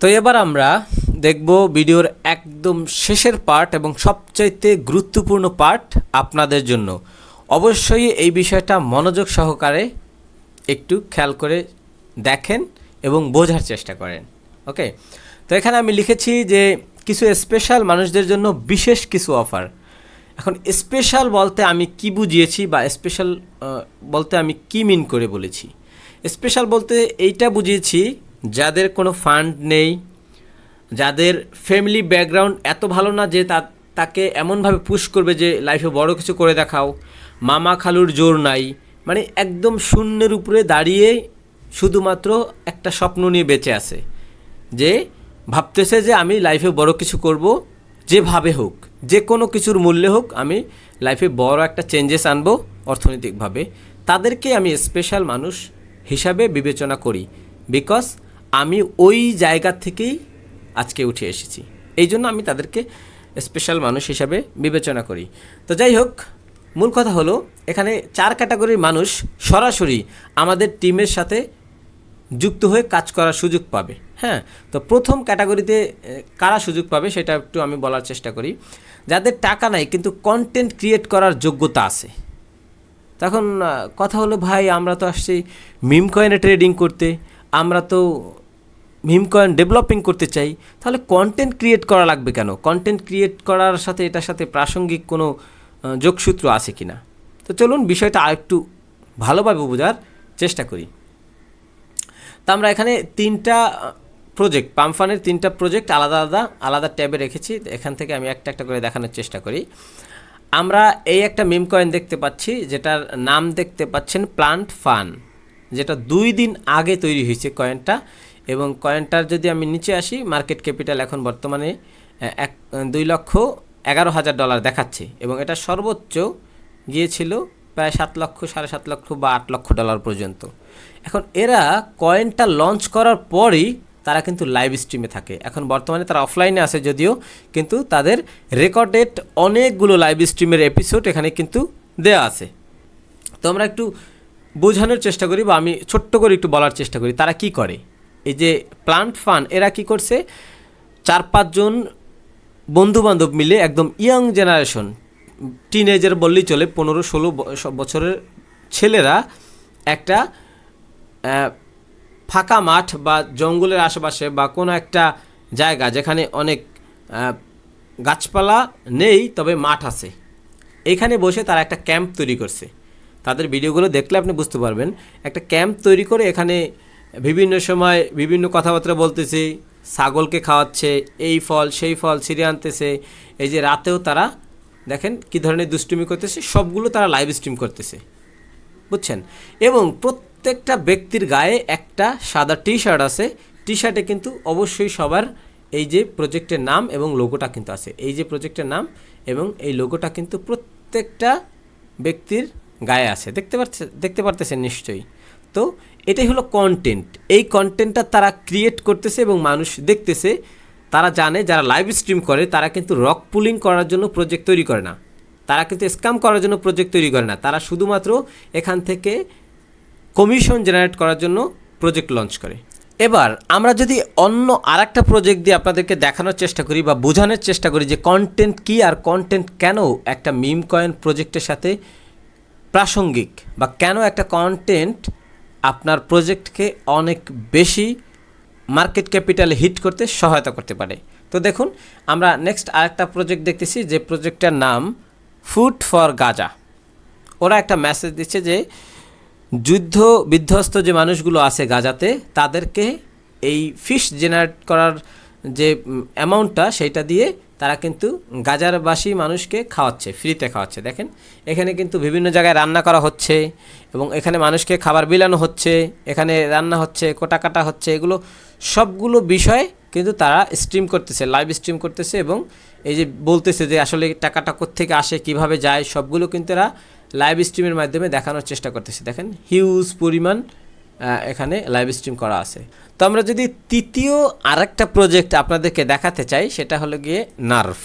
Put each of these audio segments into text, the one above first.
তো এবার আমরা দেখব ভিডিওর একদম শেষের পার্ট এবং সবচাইতে গুরুত্বপূর্ণ পার্ট আপনাদের জন্য। অবশ্যই এই বিষয়টা মনোযোগ সহকারে একটু খেয়াল করে দেখেন এবং বোঝার চেষ্টা করেন, ওকে? তো এখানে আমি লিখেছি যে কিছু স্পেশাল মানুষদের জন্য বিশেষ কিছু অফার এখন স্পেশাল বলতে আমি কি বুঝিয়েছি বা স্পেশাল বলতে আমি কি মিন করে বলেছি? স্পেশাল বলতে এইটা বুঝিয়েছি যাদের কোনো ফান্ড নেই, যাদের ফ্যামিলি ব্যাকগ্রাউন্ড এত ভালো না যে তা তাকে এমনভাবে পুশ করবে যে লাইফে বড় কিছু করে দেখাও, মামা খালুর জোর নাই মানে একদম শূন্যের উপরে দাঁড়িয়ে শুধুমাত্র একটা স্বপ্ন নিয়ে বেঁচে আছে, যে ভাবতেছে যে আমি লাইফে বড় কিছু করব, যেভাবে হোক, যে কোনো কিছুর মূল্যে হোক আমি লাইফে বড় একটা চেঞ্জেস আনব অর্থনৈতিকভাবে। তাদেরকে আমি স্পেশাল মানুষ হিসাবে বিবেচনা করি বিকজ আমি ওই জায়গা থেকেই আজকে উঠে এসেছি। এই জন্য আমি তাদেরকে স্পেশাল মানুষ হিসাবে বিবেচনা করি। তো যাই হোক, মূল কথা হলো, এখানে চার ক্যাটাগরির মানুষ সরাসরি আমাদের টিমের সাথে যুক্ত হয়ে কাজ করার সুযোগ পাবে। হ্যাঁ তো প্রথম ক্যাটাগরিতে কারা সুযোগ পাবে সেটা একটু আমি বলার চেষ্টা করি। যাদের টাকা নাই, কিন্তু কন্টেন্ট ক্রিয়েট করার যোগ্যতা আছে। তখন কথা হলো, ভাই, আমরা তো আসছি মিম কয়েনে ট্রেডিং করতে, আমরা তো মিম কয়েন ডেভেলপিং করতে চাই, তাহলে কন্টেন্ট ক্রিয়েট করা লাগবে কেন? কন্টেন্ট ক্রিয়েট করার সাথে এটার সাথে প্রাসঙ্গিক কোনো যোগসূত্র আছে কি না তো চলুন বিষয়টা আরেকটু ভালোভাবে বোঝার চেষ্টা করি। তা আমরা এখানে তিনটা প্রজেক্ট পামফানের তিনটা প্রজেক্ট আলাদা আলাদা আলাদা ট্যাবে রেখেছি। এখান থেকে আমি একটা একটা করে দেখানোর চেষ্টা করি। আমরা এই একটা মিম কয়েন দেখতে পাচ্ছি, যেটার নাম দেখতে পাচ্ছেন প্লান্ট ফান যেটা দুই দিন আগে তৈরি হয়েছে কয়েনটা। এবং কয়েনটার যদি আমি নিচে আসি, মার্কেট ক্যাপিটাল এখন বর্তমানে এক, দুই লক্ষ এগারো হাজার ডলার দেখাচ্ছে এবং এটা সর্বোচ্চ গিয়েছিল প্রায় সাত লক্ষ, সাড়ে সাত লক্ষ বা আট লক্ষ ডলার পর্যন্ত। এখন এরা কয়েনটা লঞ্চ করার পরই তারা কিন্তু লাইভ স্ট্রিমে থাকে। এখন বর্তমানে তারা অফলাইনে আছে যদিও, কিন্তু তাদের রেকর্ডেড অনেকগুলো লাইভ স্ট্রিমের এপিসোড এখানে কিন্তু দেয়া আছে। তো আমরা একটু বোঝানোর চেষ্টা করি বা আমি ছোট্ট করে একটু বলার চেষ্টা করি, তারা কি করে? এই যে প্লান্ট ফান এরা কি করছে? চার পাঁচজন বন্ধু বান্ধব মিলে একদম ইয়াং জেনারেশন টিনেজার বললেই চলে, পনেরো, ষোলো বছরের ছেলেরা একটা ফাঁকা মাঠ বা জঙ্গলের আশেপাশে বা কোনো একটা জায়গা যেখানে অনেক গাছপালা নেই, তবে মাঠ আছে। এখানে বসে তারা একটা ক্যাম্প তৈরি করছে। তাদের ভিডিওগুলো দেখলে আপনি বুঝতে পারবেন। একটা ক্যাম্প তৈরি করে এখানে বিভিন্ন সময় বিভিন্ন কথাবার্তা বলতেছে, ছাগলকে খাওয়াচ্ছে, এই ফল, সেই ফল, ছিঁড়ে আনতেছে। এই যে রাতেও তারা দেখেন কী ধরনের দুষ্টুমি করতেছে, সবগুলো তারা লাইভ স্ট্রিম করতেছে। বুঝছেন? এবং প্রত্যেকটা ব্যক্তির গায়ে একটা সাদা টি শার্ট আছে। টি শার্টে কিন্তু অবশ্যই সবার এই যে প্রজেক্টের নাম এবং লোগোটা কিন্তু আছে। এই যে প্রজেক্টের নাম এবং এই লোগোটা কিন্তু প্রত্যেকটা ব্যক্তির গায়ে আছে। দেখতে পাচ্ছে দেখতে পারতেছেন নিশ্চয়ই। তো এটাই হলো কন্টেন্ট এই কন্টেন্টটা তারা ক্রিয়েট করতেছে এবং মানুষ দেখতেছে, তারা জানে, যারা লাইভ স্ট্রিম করে, তারা কিন্তু রক পুলিং করার জন্য প্রজেক্ট তৈরি করে না। তারা কিন্তু স্ক্যাম করার জন্য প্রজেক্ট তৈরি করে না। তারা শুধুমাত্র এখান থেকে কমিশন জেনারেট করার জন্য প্রজেক্ট লঞ্চ করে। এবার আমরা যদি অন্য আর একটা প্রজেক্ট দিয়ে আপনাদেরকে দেখানোর চেষ্টা করি বা বোঝানোর চেষ্টা করি যে কন্টেন্ট কী আর কন্টেন্ট কেন একটা মিম কয়েন প্রজেক্টের সাথে প্রাসঙ্গিক বা কেন একটা কন্টেন্ট আপনার প্রজেক্টকে অনেক বেশি মার্কেট ক্যাপিটালে হিট করতে সহায়তা করতে পারে। তো দেখুন, আমরা নেক্সট আরেকটা প্রজেক্ট দেখতেছি যে প্রজেক্টটার নাম ফুড ফর গাজা। ওরা একটা মেসেজ দিচ্ছে যে যুদ্ধ বিধ্বস্ত যে মানুষগুলো আছে গাজাতে, তাদেরকে এই ফিশ জেনারেট করার যে অ্যামাউন্টটা সেইটা দিয়ে তারা কিন্তু গাজারবাসী মানুষকে খাওয়াচ্ছে, ফ্রিতে খাওয়াচ্ছে। দেখেন, এখানে কিন্তু বিভিন্ন জায়গায় রান্না করা হচ্ছে এবং এখানে মানুষকে খাবার বিলানো হচ্ছে, এখানে রান্না হচ্ছে, কোটা কাটা হচ্ছে, এগুলো সবগুলো বিষয় কিন্তু তারা স্ট্রিম করতেছে লাইভ স্ট্রিম করতেছে এবং এই যে বলতেছে যে আসলে টাকাটা থেকে আসে, কীভাবে যায়, সবগুলো কিন্তু এরা লাইভ স্ট্রিমের মাধ্যমে দেখানোর চেষ্টা করতেছে। দেখেন হিউজ পরিমাণ এখানে লাইভ স্ট্রিম করা আছে। তো আমরা যদি তৃতীয় আরেকটা প্রজেক্ট আপনাদেরকে দেখাতে চাই, সেটা হলো গিয়ে নার্ভ।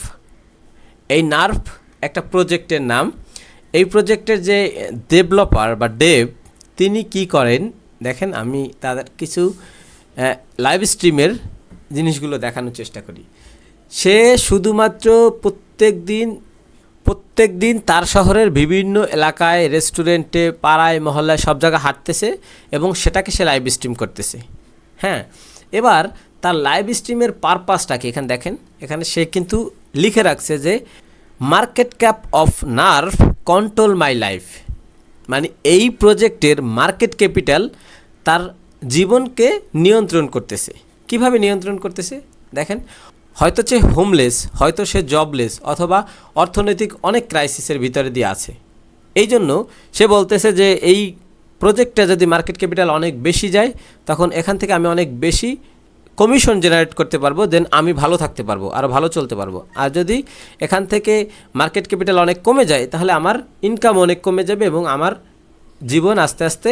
এই নার্ভ একটা প্রজেক্টের নাম। এই প্রজেক্টের যে ডেভেলপার বা ডেভ তিনি কি করেন? দেখেন, আমি তাদের কিছু লাইভ স্ট্রিমের জিনিসগুলো দেখানোর চেষ্টা করি। সে শুধুমাত্র প্রত্যেক দিন প্রত্যেক দিন তার শহরের বিভিন্ন এলাকায় রেস্টুরেন্টে, পাড়ায়, মহল্লায় সব জায়গায় হাঁটতেছে এবং সেটাকে সে লাইভ স্ট্রিম করতেছে। হ্যাঁ এবার তার লাইভ স্ট্রিমের পারপাসটা কি? এখানে দেখেন, এখানে সে কিন্তু লিখে রাখছে যে market cap of nerve control my life মানে এই প্রজেক্টের মার্কেট ক্যাপিটাল তার জীবনকে নিয়ন্ত্রণ করতেছে। কীভাবে নিয়ন্ত্রণ করতেছে? দেখেন হয়তো সে হোমলেস হয়তো সে জবলেস অথবা অর্থনৈতিক অনেক ক্রাইসিসের ভিতরে দিয়ে আছে। এই জন্য সে বলতেছে যে এই প্রজেক্টটা যদি মার্কেট ক্যাপিটাল অনেক বেশি যায়, তখন এখান থেকে আমি অনেক বেশি কমিশন জেনারেট করতে পারব দেন আমি ভালো থাকতে পারব, আর ভালো চলতে পারব। আর যদি এখান থেকে মার্কেট ক্যাপিটাল অনেক কমে যায়, তাহলে আমার ইনকাম অনেক কমে যাবে এবং আমার জীবন আস্তে আস্তে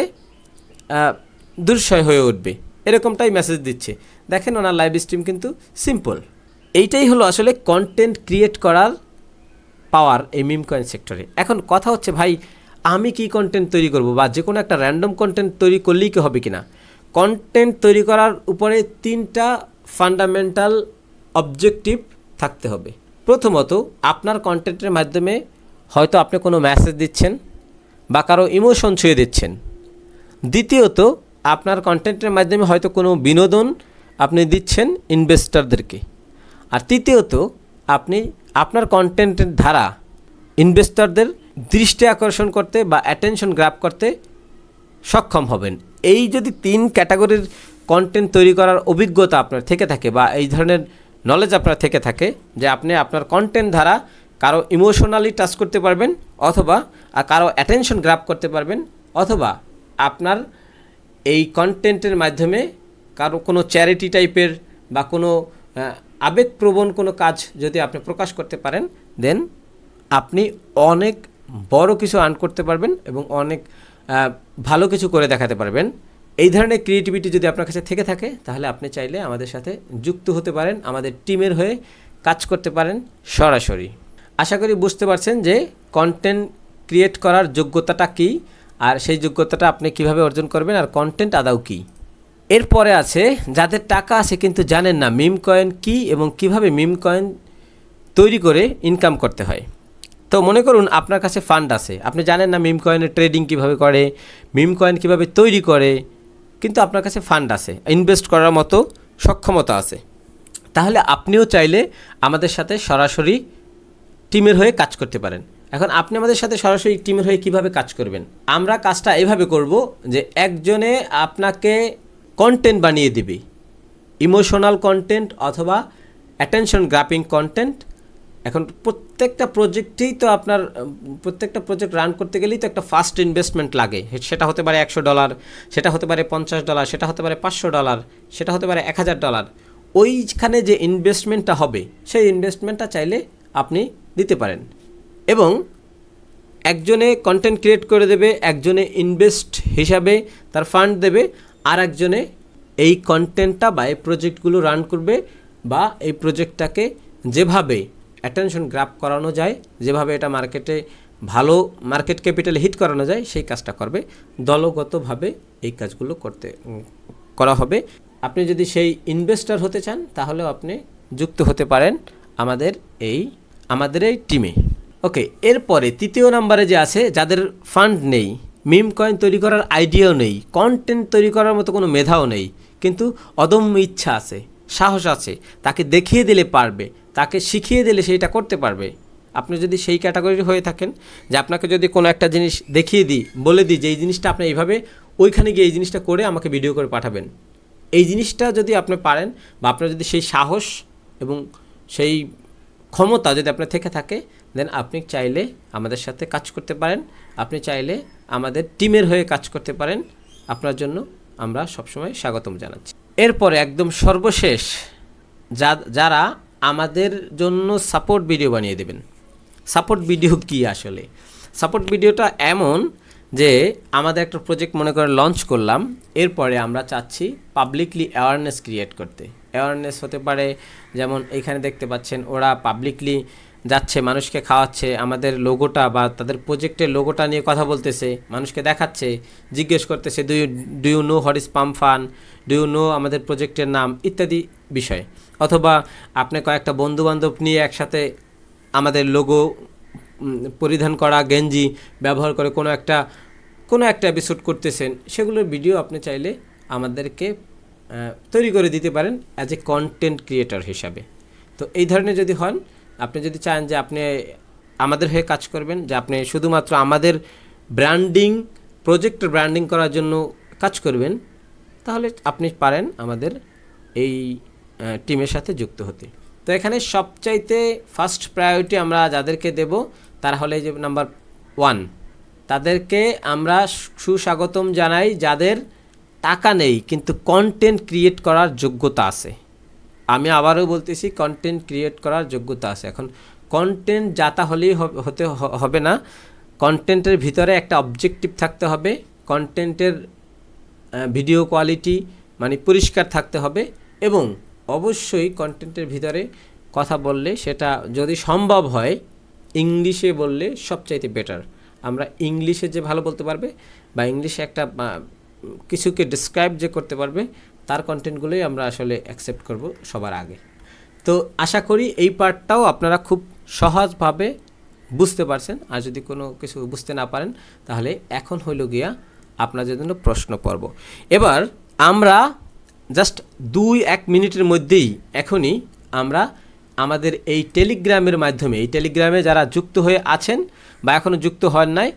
দুঃসয় হয়ে উঠবে। এরকমটাই মেসেজ দিচ্ছে। দেখেন ওনার লাইভ স্ট্রিম কিন্তু সিম্পল এইটাই হলো আসলে কন্টেন্ট ক্রিয়েট করার পাওয়ার এই মিম কয়েন সেক্টরে এখন কথা হচ্ছে, ভাই, আমি কি কন্টেন্ট তৈরি করব বা যে কোনো একটা র্যান্ডম কন্টেন্ট তৈরি করলেই কি হবে কিনা? কন্টেন্ট তৈরি করার উপরে তিনটা ফান্ডামেন্টাল অবজেক্টিভ থাকতে হবে। প্রথমত, আপনার কন্টেন্টের মাধ্যমে হয়তো আপনি কোনো মেসেজ দিচ্ছেন বা কারও ইমোশন ছুঁয়ে দিচ্ছেন। দ্বিতীয়ত, আপনার কন্টেন্টের মাধ্যমে হয়তো কোনো বিনোদন আপনি দিচ্ছেন ইনভেস্টরদেরকে আর তৃতীয়ত, আপনি আপনার কন্টেন্টের ধারা ইনভেস্টরদের দৃষ্টি আকর্ষণ করতে বা অ্যাটেনশন গ্র্যাপ করতে সক্ষম হবেন। এই যদি তিন ক্যাটাগরির কন্টেন্ট তৈরি করার অভিজ্ঞতা আপনার থেকে থাকে বা এই ধরনের নলেজ আপনার থেকে থাকে যে আপনি আপনার কন্টেন্ট দ্বারা কারও ইমোশনালি টাচ করতে পারবেন অথবা কারও অ্যাটেনশন গ্র্যাপ করতে পারবেন অথবা আপনার এই কন্টেন্টের মাধ্যমে কারও কোনো চ্যারিটি টাইপের বা কোনো আবেগপ্রবণ কোনো কাজ যদি আপনি প্রকাশ করতে পারেন দেন আপনি অনেক বড় কিছু আর্ন করতে পারবেন এবং অনেক ভালো কিছু করে দেখাতে পারবেন। এই ধরনের ক্রিয়েটিভিটি যদি আপনার কাছে থেকে থাকে, তাহলে আপনি চাইলে আমাদের সাথে যুক্ত হতে পারেন, আমাদের টিমের হয়ে কাজ করতে পারেন সরাসরি। আশা করি বুঝতে পারছেন যে কন্টেন্ট ক্রিয়েট করার যোগ্যতাটা কী, আর সেই যোগ্যতাটা আপনি কীভাবে অর্জন করবেন, আর কন্টেন্ট আদাও কী। এরপরে আছে, যাদের টাকা আছে কিন্তু জানেন না মিম কয়েন কী এবং কীভাবে মিম কয়েন তৈরি করে ইনকাম করতে হয়। তো মনে করুন আপনার কাছে ফান্ড আছে, আপনি জানেন না মিম কয়েনের ট্রেডিং কীভাবে করে, মিম কয়েন কীভাবে তৈরি করে, কিন্তু আপনার কাছে ফান্ড আছে ইনভেস্ট করার মতো সক্ষমতা আছে। তাহলে আপনিও চাইলে আমাদের সাথে সরাসরি টিমের হয়ে কাজ করতে পারেন। এখন আপনি আমাদের সাথে সরাসরি টিমের হয়ে কীভাবে কাজ করবেন? আমরা কাজটা এভাবে করব যে একজনে আপনাকে কন্টেন্ট বানিয়ে দিবে। ইমোশনাল কন্টেন্ট অথবা অ্যাটেনশন গ্রাপিং কন্টেন্ট এখন প্রত্যেকটা প্রজেক্টেই তো আপনার, প্রত্যেকটা প্রজেক্ট রান করতে গেলেই তো একটা ফার্স্ট ইনভেস্টমেন্ট লাগে। সেটা হতে পারে একশো ডলার সেটা হতে পারে পঞ্চাশ ডলার সেটা হতে পারে পাঁচশো ডলার সেটা হতে পারে এক হাজার ডলার ওইখানে যে ইনভেস্টমেন্টটা হবে, সেই ইনভেস্টমেন্টটা চাইলে আপনি দিতে পারেন। এবং একজনে কন্টেন্ট ক্রিয়েট করে দেবে, একজনে ইনভেস্ট হিসাবে তার ফান্ড দেবে। আর একজনে এই কন্টেন্টটা বা এই প্রজেক্টগুলো রান করবে বা এই প্রজেক্টটাকে যেভাবে অ্যাটেনশন গ্রাপ করানো যায়, যেভাবে এটা মার্কেটে ভালো মার্কেট ক্যাপিটালে হিট করানো যায়, সেই কাজটা করবে। দলগতভাবে এই কাজগুলো করতে করা হবে। আপনি যদি সেই ইনভেস্টর হতে চান, তাহলেও আপনি যুক্ত হতে পারেন আমাদের এই আমাদের এই টিমে ওকে এরপরে তৃতীয় নাম্বারে যে আছে, যাদের ফান্ড নেই মিম কয়েন তৈরি করার আইডিয়াও নেই কন্টেন্ট তৈরি করার মতো কোনো মেধাও নেই, কিন্তু অদম্য ইচ্ছা আছে, সাহস আছে, তাকে দেখিয়ে দিলে পারবে, তাকে শিখিয়ে দিলে সেইটা করতে পারবে। আপনি যদি সেই ক্যাটাগরির হয়ে থাকেন যে আপনাকে যদি কোনো একটা জিনিস দেখিয়ে দিই, বলে দিই যে এই জিনিসটা আপনি এইভাবে, ওইখানে গিয়ে এই জিনিসটা করে আমাকে ভিডিও করে পাঠাবেন। এই জিনিসটা যদি আপনি পারেন বা আপনার যদি সেই সাহস এবং সেই ক্ষমতা যদি আপনার থেকে থাকে দেন আপনি চাইলে আমাদের সাথে কাজ করতে পারেন। আপনি চাইলে আমাদের টিমের হয়ে কাজ করতে পারেন। আপনার জন্য আমরা সবসময় স্বাগতম জানাচ্ছি। এরপরে একদম সর্বশেষ, যা, যারা আমাদের জন্য সাপোর্ট ভিডিও বানিয়ে দেবেন। সাপোর্ট ভিডিও কি আসলে? সাপোর্ট ভিডিওটা এমন যে আমাদের একটা প্রজেক্ট মনে করে লঞ্চ করলাম। এরপরে আমরা চাচ্ছি পাবলিকলি অ্যাওয়ারনেস ক্রিয়েট করতে। অ্যাওয়ারনেস হতে পারে, যেমন এখানে দেখতে পাচ্ছেন, ওরা পাবলিকলি যাচ্ছে, মানুষকে খাওয়াচ্ছে, আমাদের লোগোটা বা তাদের প্রজেক্টের লোগোটা নিয়ে কথা বলতেছে, মানুষকে দেখাচ্ছে, জিজ্ঞেস করতেছে do do you know what is pump fun do you know আমাদের প্রজেক্টের নাম? ইত্যাদি বিষয়। অথবা আপনি কয়েকটা বন্ধু বান্ধব নিয়ে একসাথে আমাদের লোগো পরিধান করা, গেঞ্জি ব্যবহার করে কোনো একটা কোনো একটা এপিসোড করতেছেন, সেগুলোর ভিডিও আপনি চাইলে আমাদেরকে তৈরি করে দিতে পারেন অ্যাজ এ কন্টেন্ট ক্রিয়েটর হিসাবে। তো এই ধরনের যদি হন আপনি যদি চান যে আপনি আমাদের হয়ে কাজ করবেন, যে আপনি শুধুমাত্র আমাদের ব্র্যান্ডিং প্রজেক্টের ব্র্যান্ডিং করার জন্য কাজ করবেন, তাহলে আপনি পারেন আমাদের এই টিমের সাথে যুক্ত হতে। তো এখানে সবচাইতে ফার্স্ট প্রায়োরিটি আমরা যাদেরকে দেব, তারা হলে যে নাম্বার ওয়ান তাদেরকে আমরা সুস্বাগতম জানাই যাদের টাকা নেই, কিন্তু কন্টেন্ট ক্রিয়েট করার যোগ্যতা আছে। আমি আবারও বলতেছি কন্টেন্ট ক্রিয়েট করার যোগ্যতা আছে। এখন কন্টেন্ট যাতা হলেই হতে হবে না। কন্টেন্টের ভিতরে একটা অবজেক্টিভ থাকতে হবে কন্টেন্টের ভিডিও কোয়ালিটি মানে পরিষ্কার থাকতে হবে এবং অবশ্যই কন্টেন্টের ভিতরে কথা বললে সেটা যদি সম্ভব হয়, ইংলিশে বললে সবচাইতে বেটার আমরা ইংলিশে যে ভালো বলতে পারবে বা ইংলিশে একটা কিছুকে ডিসক্রাইব যে করতে পারবে তার কন্টেন্টগুলোই আমরা আসলে অ্যাকসেপ্ট করব সবার আগে। তো আশা করি এই পার্টটাও আপনারা খুব সহজভাবে বুঝতে পারছেন। আর যদি কোনো কিছু বুঝতে না পারেন, তাহলে এখন হইল গিয়া আপনাদের জন্য প্রশ্ন পর্ব। এবার আমরা জাস্ট দুই এক মিনিটের মধ্যেই এখনই আমরা আমাদের এই টেলিগ্রামের মাধ্যমে, এই টেলিগ্রামে যারা যুক্ত হয়ে আছেন বা এখনও যুক্ত হন নাই,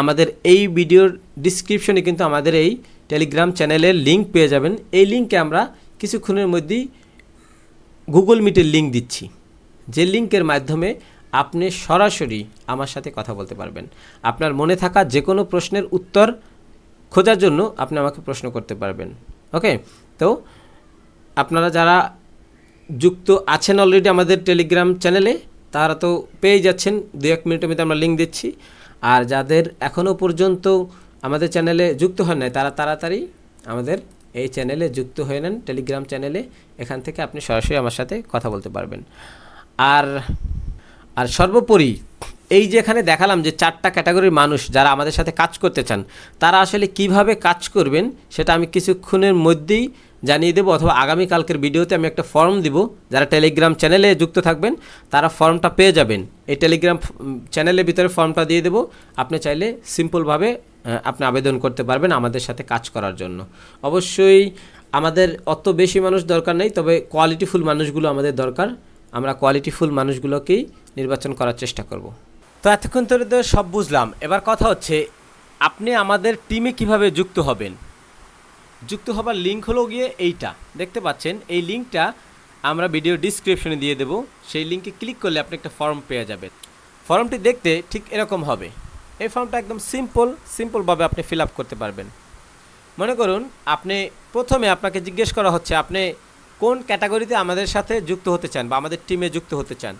আমাদের এই ভিডিওর ডিসক্রিপশনে কিন্তু আমাদের এই টেলিগ্রাম চ্যানেলের লিঙ্ক পেয়ে যাবেন। এই লিঙ্কে আমরা কিছুক্ষণের মধ্যেই গুগল মিটের লিঙ্ক দিচ্ছি। যে লিঙ্কের মাধ্যমে আপনি সরাসরি আমার সাথে কথা বলতে পারবেন। আপনার মনে থাকা যে কোনো প্রশ্নের উত্তর খোঁজার জন্য আপনি আমাকে প্রশ্ন করতে পারবেন। ওকে তো আপনারা যারা যুক্ত আছেন অলরেডি আমাদের টেলিগ্রাম চ্যানেলে তারা তো পেয়ে যাচ্ছেন। দু এক মিনিটের মধ্যে আমরা লিঙ্ক দিচ্ছি। আর যাদের এখনও পর্যন্ত আমাদের চ্যানেলে যুক্ত হন নাই, তারা তাড়াতাড়ি আমাদের এই চ্যানেলে যুক্ত হয়ে নেন, টেলিগ্রাম চ্যানেলে, এখান থেকে আপনি সরাসরি আমার সাথে কথা বলতে পারবেন। আর আর সর্বোপরি এই যে এখানে দেখালাম যে চারটা ক্যাটাগরির মানুষ যারা আমাদের সাথে কাজ করতে চান, তারা আসলে কীভাবে কাজ করবেন সেটা আমি কিছুক্ষণের মধ্যেই জানিয়ে দেবো অথবা আগামীকালকের ভিডিওতে আমি একটা ফর্ম দিব। যারা টেলিগ্রাম চ্যানেলে যুক্ত থাকবেন, তারা ফর্মটা পেয়ে যাবেন। এই টেলিগ্রাম চ্যানেলের ভিতরে ফর্মটা দিয়ে দেবো। আপনি চাইলে সিম্পলভাবে আপনি আবেদন করতে পারবেন আমাদের সাথে কাজ করার জন্য। অবশ্যই আমাদের অত বেশি মানুষ দরকার নেই, তবে কোয়ালিটিফুল মানুষগুলো আমাদের দরকার। আমরা কোয়ালিটিফুল মানুষগুলোকেই নির্বাচন করার চেষ্টা করব। তো এতক্ষণ ধরে তো সব বুঝলাম। এবার কথা হচ্ছে, আপনি আমাদের টিমে কীভাবে যুক্ত হবেন? যুক্ত হবার লিঙ্ক হলো গিয়ে এইটা। দেখতে পাচ্ছেন, এই লিঙ্কটা আমরা ভিডিও ডিসক্রিপশনে দিয়ে দেবো। সেই লিঙ্কে ক্লিক করলে আপনি একটা ফর্ম পেয়ে যাবেন। ফর্মটি দেখতে ঠিক এরকম হবে। এই ফর্মটা একদম সিম্পল সিম্পলভাবে আপনি ফিল আপ করতে পারবেন। মনে করুন, আপনি প্রথমে আপনাকে জিজ্ঞেস করা হচ্ছে, আপনি কোন ক্যাটাগরিতে আমাদের সাথে যুক্ত হতে চান বা আমাদের টিমে যুক্ত হতে চান?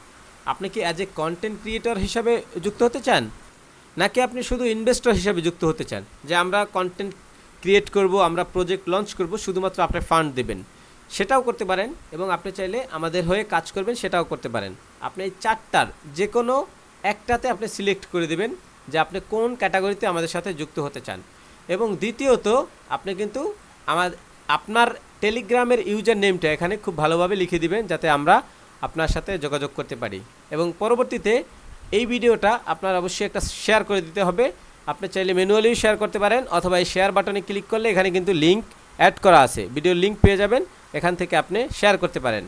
আপনি কি অ্যাজ এ কন্টেন্ট ক্রিয়েটর হিসাবে যুক্ত হতে চান? নাকি আপনি শুধু ইনভেস্টর হিসাবে যুক্ত হতে চান? যে আমরা কন্টেন্ট ক্রিয়েট করব, আমরা প্রজেক্ট লঞ্চ করব, শুধুমাত্র আপনি ফান্ড দেবেন। সেটাও করতে পারেন এবং আপনি চাইলে আমাদের হয়ে কাজ করবেন, সেটাও করতে পারেন। আপনি এই চারটার যে কোনো একটাতে আপনি সিলেক্ট করে দেবেন যে আপনি কোন ক্যাটাগরিতে আমাদের সাথে যুক্ত হতে চান। এবং দ্বিতীয়ত, আপনি কিন্তু আমার, আপনার টেলিগ্রামের ইউজার নেমটা এখানে খুব ভালোভাবে লিখে দিবেন, যাতে আমরা আপনার সাথে যোগাযোগ করতে পারি। এবং পরবর্তীতে এই ভিডিওটা আপনার অবশ্যই একটা শেয়ার করে দিতে হবে। আপনি চাইলে ম্যানুয়ালিও শেয়ার করতে পারেন অথবা এই শেয়ার বাটনে ক্লিক করলে এখানে কিন্তু লিঙ্ক অ্যাড করা আছে। ভিডিওর লিঙ্ক পেয়ে যাবেন, এখান থেকে আপনি শেয়ার করতে পারেন।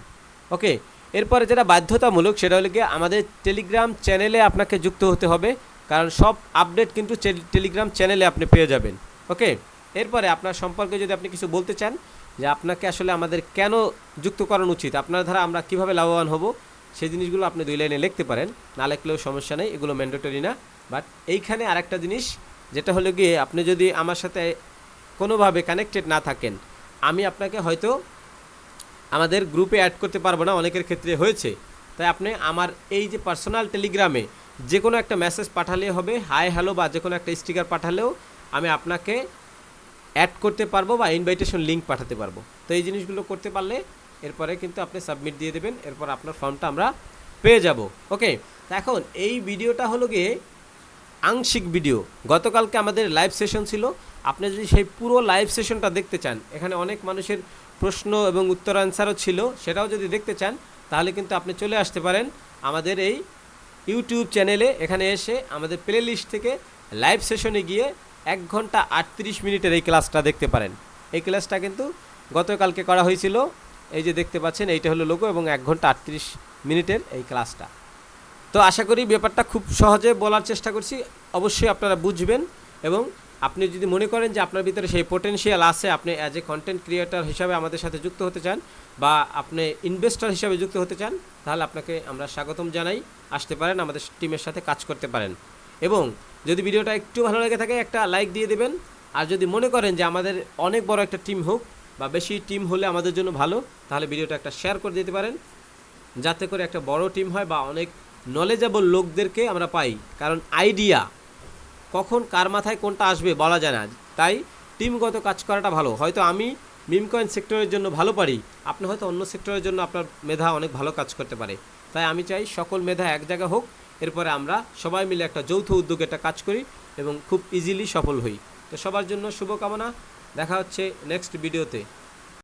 ওকে, এরপরে যেটা বাধ্যতামূলক সেটা হলো গিয়ে আমাদের টেলিগ্রাম চ্যানেলে আপনাকে যুক্ত হতে হবে। কারণ সব আপডেট কিন্তু টেলিগ্রাম চ্যানেলে আপনি পেয়ে যাবেন। ওকে? এরপরে আপনার সম্পর্কে যদি আপনি কিছু বলতে চান যে আপনাকে আসলে আমাদের কেন যুক্ত করানো উচিত, আপনার দ্বারা আমরা কীভাবে লাভবান হব, সেই জিনিসগুলো আপনি দুই লাইনে লিখতে পারেন। না লিখলেও সমস্যা নেই, এগুলো ম্যান্ডেটরি না। বাট এইখানে আরেকটা জিনিস, যেটা হলো গিয়ে আপনি যদি আমার সাথে কোনোভাবে কানেক্টেড না থাকেন, আমি আপনাকে হয়তো আমাদের গ্রুপে অ্যাড করতে পারব না, অনেকের ক্ষেত্রে হয়েছে। তাই আপনি আমার এই যে পার্সোনাল টেলিগ্রামে যে কোনো একটা মেসেজ পাঠালে হবে হাই হ্যালো বা যে কোনো একটা স্টিকার পাঠালেও আমি আপনাকে অ্যাড করতে পারব বা ইনভাইটেশন লিঙ্ক পাঠাতে পারব। তো এই জিনিসগুলো করতে পারলে এরপরে কিন্তু আপনি সাবমিট দিয়ে দেবেন, এরপর আপনার ফর্মটা আমরা পেয়ে যাব। ওকে এখন এই ভিডিওটা হলো গিয়ে আংশিক ভিডিও গতকালকে আমাদের লাইভ সেশন ছিল। আপনি যদি সেই পুরো লাইভ সেশনটা দেখতে চান, এখানে অনেক মানুষের প্রশ্ন এবং উত্তর অ্যান্সারও ছিল, সেটাও যদি দেখতে চান, তাহলে কিন্তু আপনি চলে আসতে পারেন আমাদের এই ইউটিউব চ্যানেলে এখানে এসে আমাদের প্লে লিস্ট থেকে লাইভ সেশনে গিয়ে এক ঘণ্টা আটত্রিশ মিনিটের এই ক্লাসটা দেখতে পারেন। এই ক্লাসটা কিন্তু গতকালকে করা হয়েছিল। এই যে দেখতে পাচ্ছেন, এইটা হলো লোগো এবং এক ঘণ্টা আটত্রিশ মিনিটের এই ক্লাসটা। তো আশা করি ব্যাপারটা খুব সহজে বলার চেষ্টা করছি। অবশ্যই আপনারা বুঝবেন এবং আপনি যদি মনে করেন যে আপনার ভিতরে সেই পোটেনশিয়াল আছে, আপনি অ্যাজ এ কন্টেন্ট ক্রিয়েটর হিসাবে আমাদের সাথে যুক্ত হতে চান বা আপনি ইনভেস্টর হিসাবে যুক্ত হতে চান, তাহলে আপনাকে আমরা স্বাগতম জানাই। আসতে পারেন, আমাদের টিমের সাথে কাজ করতে পারেন। এবং যদি ভিডিওটা একটু ভালো লেগে থাকে, একটা লাইক দিয়ে দেবেন। আর যদি মনে করেন যে আমাদের অনেক বড় একটা টিম হোক বা বেশি টিম হলে আমাদের জন্য ভালো, তাহলে ভিডিওটা একটা শেয়ার করে দিতে পারেন। যাতে করে একটা বড় টিম হয় বা অনেক নলেজেবল লোকদেরকে আমরা পাই। কারণ আইডিয়া কখন কার মাথায় কোনটা আসবে বলা যায় না। তাই টিমগত কাজ করাটা ভালো। হয়তো আমি মিম কয়েন সেক্টরের জন্য ভালো পারি। আপনি হয়তো অন্য সেক্টরের জন্য আপনার মেধা অনেক ভালো কাজ করতে পারে। তাই আমি চাই সকল মেধা এক জায়গা হোক এরপরে আমরা সবাই মিলে একটা যৌথ উদ্যোগে একটা কাজ করি এবং খুব ইজিলি সফল হই। তো সবার জন্য শুভকামনা। দেখা হচ্ছে নেক্সট ভিডিওতে